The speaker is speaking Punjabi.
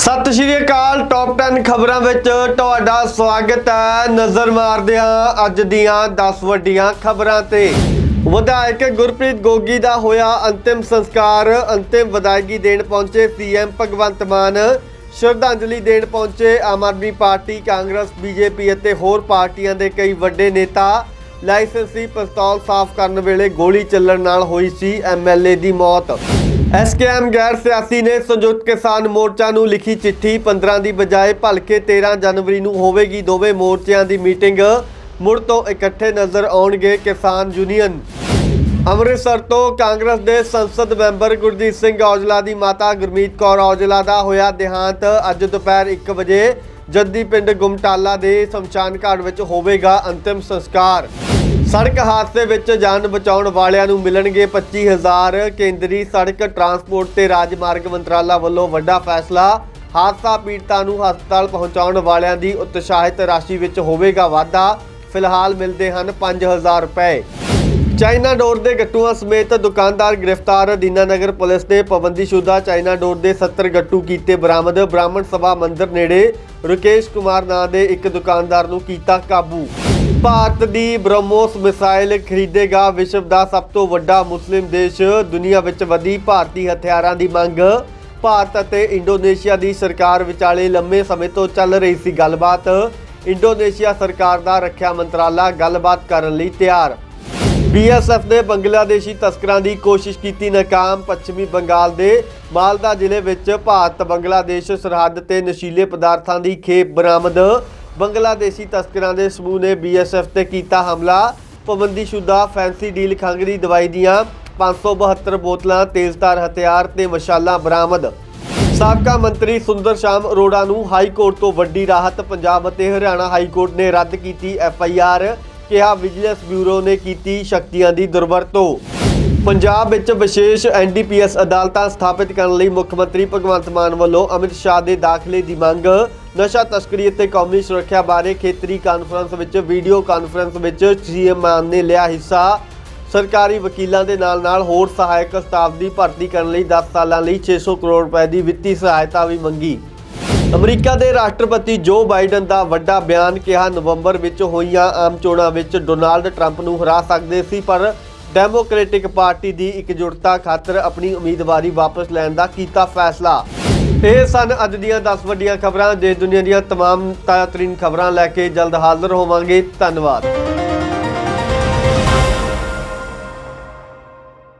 ਸਤਿ ਸ਼੍ਰੀ ਅਕਾਲ ਟੌਪ 10 ਖਬਰਾਂ ਵਿੱਚ ਤੁਹਾਡਾ ਸਵਾਗਤ ਹੈ। ਨਜ਼ਰ ਮਾਰਦੇ ਹਾਂ ਅੱਜ ਦੀਆਂ 10 ਵੱਡੀਆਂ ਖਬਰਾਂ ਤੇ। ਵਿਧਾਇਕ ਗੁਰਪ੍ਰੀਤ ਗੋਗੀ ਦਾ ਹੋਇਆ ਅੰਤਿਮ ਸੰਸਕਾਰ। ਅੰਤਿਮ ਵਿਦਾਇਗੀ ਦੇਣ ਪਹੁੰਚੇ ਸੀਐਮ ਭਗਵੰਤ ਮਾਨ। ਸ਼ਰਧਾਂਜਲੀ ਦੇਣ ਪਹੁੰਚੇ Aam Aadmi Party, Congress BJP ਅਤੇ ਹੋਰ ਪਾਰਟੀਆਂ ਦੇ ਕਈ ਵੱਡੇ ਨੇਤਾ। ਲਾਇਸੈਂਸੀ ਪਿਸਤੌਲ ਸਾਫ਼ ਕਰਨ ਵੇਲੇ ਗੋਲੀ ਚੱਲਣ ਨਾਲ ਹੋਈ ਸੀ ਐਮਐਲਏ ਦੀ ਮੌਤ। ਐਸਕੇਐਮ ਗੈਰ ਸਿਆਸੀ ਨੇ ਸੰਯੁਕਤ ਕਿਸਾਨ ਮੋਰਚਾ ਨੂੰ ਲਿਖੀ ਚਿੱਠੀ 15 ਦੀ ਬਜਾਏ ਭਲਕੇ 13 ਜਨਵਰੀ ਨੂੰ ਹੋਵੇਗੀ। ਦੋਵੇਂ ਮੋਰਚਿਆਂ ਦੀ ਮੀਟਿੰਗ ਮੁੜ ਤੋਂ ਇਕੱਠੇ ਨਜ਼ਰ ਆਉਣਗੇ ਕਿਸਾਨ ਯੂਨੀਅਨ। ਅੰਮ੍ਰਿਤਸਰ ਤੋਂ ਕਾਂਗਰਸ ਦੇ ਸੰਸਦ ਮੈਂਬਰ ਗੁਰਜੀਤ ਸਿੰਘ ਔਜਲਾ ਦੀ ਮਾਤਾ ਗੁਰਮੀਤ ਕੌਰ ਔਜਲਾ ਦਾ ਹੋਇਆ ਦੇਹਾਂਤ। ਅੱਜ ਦੁਪਹਿਰ 1 ਵਜੇ ਜੱਦੀ ਪਿੰਡ ਗੁਮਟਾਲਾ ਦੇ ਸ਼ਮਸ਼ਾਨ ਘਾਟ ਵਿੱਚ ਹੋਵੇਗਾ ਅੰਤਿਮ ਸੰਸਕਾਰ। ਸੜਕ ਹਾਦਸੇ ਵਿੱਚ ਜਾਨ ਬਚਾਉਣ ਵਾਲਿਆਂ ਨੂੰ ਮਿਲਣਗੇ 25000 ਕੇਂਦਰੀ ਸੜਕ ਟਰਾਂਸਪੋਰਟ ਤੇ ਰਾਜਮਾਰਗ ਮੰਤਰਾਲਾ ਵੱਲੋਂ ਵੱਡਾ ਫੈਸਲਾ। ਹਾਦਸਾ ਪੀੜਤਾਂ ਨੂੰ ਹਸਪਤਾਲ ਪਹੁੰਚਾਉਣ ਵਾਲਿਆਂ ਦੀ ਉਤਸ਼ਾਹਿਤ ਰਾਸ਼ੀ ਵਿੱਚ ਹੋਵੇਗਾ ਵਾਧਾ। ਫਿਲਹਾਲ ਮਿਲਦੇ ਹਨ 5000 ਰੁਪਏ। ਚਾਈਨਾ ਡੋਰ ਦੇ ਗੱਟੂਆਂ ਸਮੇਤ ਦੁਕਾਨਦਾਰ ਗ੍ਰਿਫਤਾਰ। ਦੀਨਾਨਗਰ ਪੁਲਿਸ ਨੇ ਪਾਬੰਦੀਸ਼ੁਦਾ ਚਾਈਨਾ ਡੋਰ ਦੇ 70 ਗੱਟੂ ਕੀਤੇ ਬਰਾਮਦ। ਬ੍ਰਾਹਮਣ ਸਭਾ ਮੰਦਿਰ ਨੇੜੇ ਰੁਕੇਸ਼ ਕੁਮਾਰ ਨਾਂ ਦੇ ਇੱਕ ਦੁਕਾਨਦਾਰ ਨੂੰ ਕੀਤਾ ਕਾਬੂ। ਭਾਰਤ ਦੀ ਬ੍ਰਹਮੋਸ ਮਿਸਾਈਲ ਖਰੀਦੇਗਾ ਵਿਸ਼ਵ ਦਾ ਸਭ ਤੋਂ ਵੱਡਾ ਮੁਸਲਿਮ ਦੇਸ਼। ਦੁਨੀਆ ਵਿੱਚ ਵਧੀ ਭਾਰਤੀ ਹਥਿਆਰਾਂ ਦੀ ਮੰਗ। ਭਾਰਤ ਅਤੇ ਇੰਡੋਨੇਸ਼ੀਆ ਦੀ ਸਰਕਾਰ ਵਿਚਾਲੇ ਲੰਮੇ ਸਮੇਂ ਤੋਂ ਚੱਲ ਰਹੀ ਸੀ ਗੱਲਬਾਤ। ਇੰਡੋਨੇਸ਼ੀਆ ਸਰਕਾਰ ਦਾ ਰੱਖਿਆ ਮੰਤਰਾਲਾ ਗੱਲਬਾਤ ਕਰਨ ਲਈ ਤਿਆਰ। ਬੀਐਸਐਫ ਨੇ ਬੰਗਲਾਦੇਸ਼ੀ ਤਸਕਰਾਂ ਦੀ ਕੋਸ਼ਿਸ਼ ਕੀਤੀ ਨਾਕਾਮ ਪੱਛਮੀ ਬੰਗਾਲ ਦੇ ਮਾਲਦਾ ਜ਼ਿਲ੍ਹੇ ਵਿੱਚ ਭਾਰਤ ਬੰਗਲਾਦੇਸ਼ ਸਰਹੱਦ ਤੇ ਨਸ਼ੀਲੇ ਪਦਾਰਥਾਂ ਦੀ ਖੇਪ ਬਰਾਮਦ। ਬੰਗਲਾਦੇਸ਼ੀ ਤਸਕਰਾਂ ਦੇ ਸਮੂਹ ਨੇ ਬੀਐਸਐਫ ਤੇ ਕੀਤਾ ਹਮਲਾ। ਪਾਬੰਦੀਸ਼ੁਦਾ ਫੈਂਸੀ ਡੀਲ ਖੰਗ ਦੀ ਦਵਾਈ ਦੀਆਂ 572 ਬੋਤਲਾਂ, ਤੇਜ਼ਧਾਰ ਹਥਿਆਰ ਤੇ ਮਸ਼ਾਲਾਂ ਬਰਾਮਦ। ਸਾਬਕਾ ਮੰਤਰੀ ਸੁੰਦਰ ਸ਼ਾਮ ਅਰੋੜਾ ਨੂੰ ਹਾਈ ਕੋਰਟ ਤੋਂ ਵੱਡੀ ਰਾਹਤ, ਪੰਜਾਬ ਅਤੇ ਹਰਿਆਣਾ ਹਾਈ ਕੋਰਟ ਨੇ ਰੱਦ ਕੀਤੀ ਐਫ ਆਈ ਆਰ। ਕਿਹਾ ਵਿਜੀਲੈਂਸ ਬਿਊਰੋ ਨੇ ਕੀਤੀ ਸ਼ਕਤੀਆਂ ਦੀ ਦੁਰਵਰਤੋਂ। ਪੰਜਾਬ ਵਿੱਚ ਵਿਸ਼ੇਸ਼ ਐਨਡੀਪੀਐਸ ਅਦਾਲਤਾਂ ਸਥਾਪਿਤ ਕਰਨ ਲਈ ਮੁੱਖ ਮੰਤਰੀ ਭਗਵੰਤ ਮਾਨ ਵੱਲੋਂ ਅਮਿਤ ਸ਼ਾਹ ਦੇ ਦਾਖਲੇ ਦੀ ਮੰਗ। ਨਸ਼ਾ ਤਸਕਰੀ ਅਤੇ ਕੌਮੀ ਸੁਰੱਖਿਆ ਬਾਰੇ ਖੇਤਰੀ ਕਾਨਫਰੰਸ ਵਿੱਚ, ਵੀਡੀਓ ਕਾਨਫਰੰਸ ਵਿੱਚ ਸੀਐਮ ਮਾਨ ਨੇ ਲਿਆ ਹਿੱਸਾ। ਸਰਕਾਰੀ ਵਕੀਲਾਂ ਦੇ ਨਾਲ-ਨਾਲ ਹੋਰ ਸਹਾਇਕ ਸਟਾਫ ਦੀ ਭਰਤੀ ਕਰਨ ਲਈ 10 ਸਾਲਾਂ ਲਈ 600 ਕਰੋੜ ਰੁਪਏ ਦੀ ਵਿੱਤੀ ਸਹਾਇਤਾ ਵੀ ਮੰਗੀ। ਅਮਰੀਕਾ ਦੇ ਰਾਸ਼ਟਰਪਤੀ ਜੋ ਬਾਈਡਨ ਦਾ ਵੱਡਾ ਬਿਆਨ ਕਿਹਾ, ਨਵੰਬਰ ਵਿੱਚ ਹੋਈਆਂ ਆਮ ਚੋਣਾਂ ਵਿੱਚ ਡੋਨਾਲਡ ਟਰੰਪ ਨੂੰ ਹਰਾ ਸਕਦੇ ਸੀ, ਪਰ ਡੈਮੋਕ੍ਰੈਟਿਕ ਪਾਰਟੀ ਦੀ ਇਕਜੁੱਟਤਾ ਖਾਤਰ ਆਪਣੀ ਉਮੀਦਵਾਰੀ ਵਾਪਸ ਲੈਣ ਦਾ ਕੀਤਾ ਫੈਸਲਾ। ਇਹ ਸਨ ਅੱਜ ਦੀਆਂ 10 ਵੱਡੀਆਂ ਖਬਰਾਂ ਦੇਸ਼ ਦੁਨੀਆ ਦੀਆਂ तमाम ਤਾਜ਼ਾ ਤਰੀਨ ਖਬਰਾਂ ਲੈ ਕੇ ਜਲਦ ਹਾਜ਼ਰ ਹੋਵਾਂਗੇ ਧੰਨਵਾਦ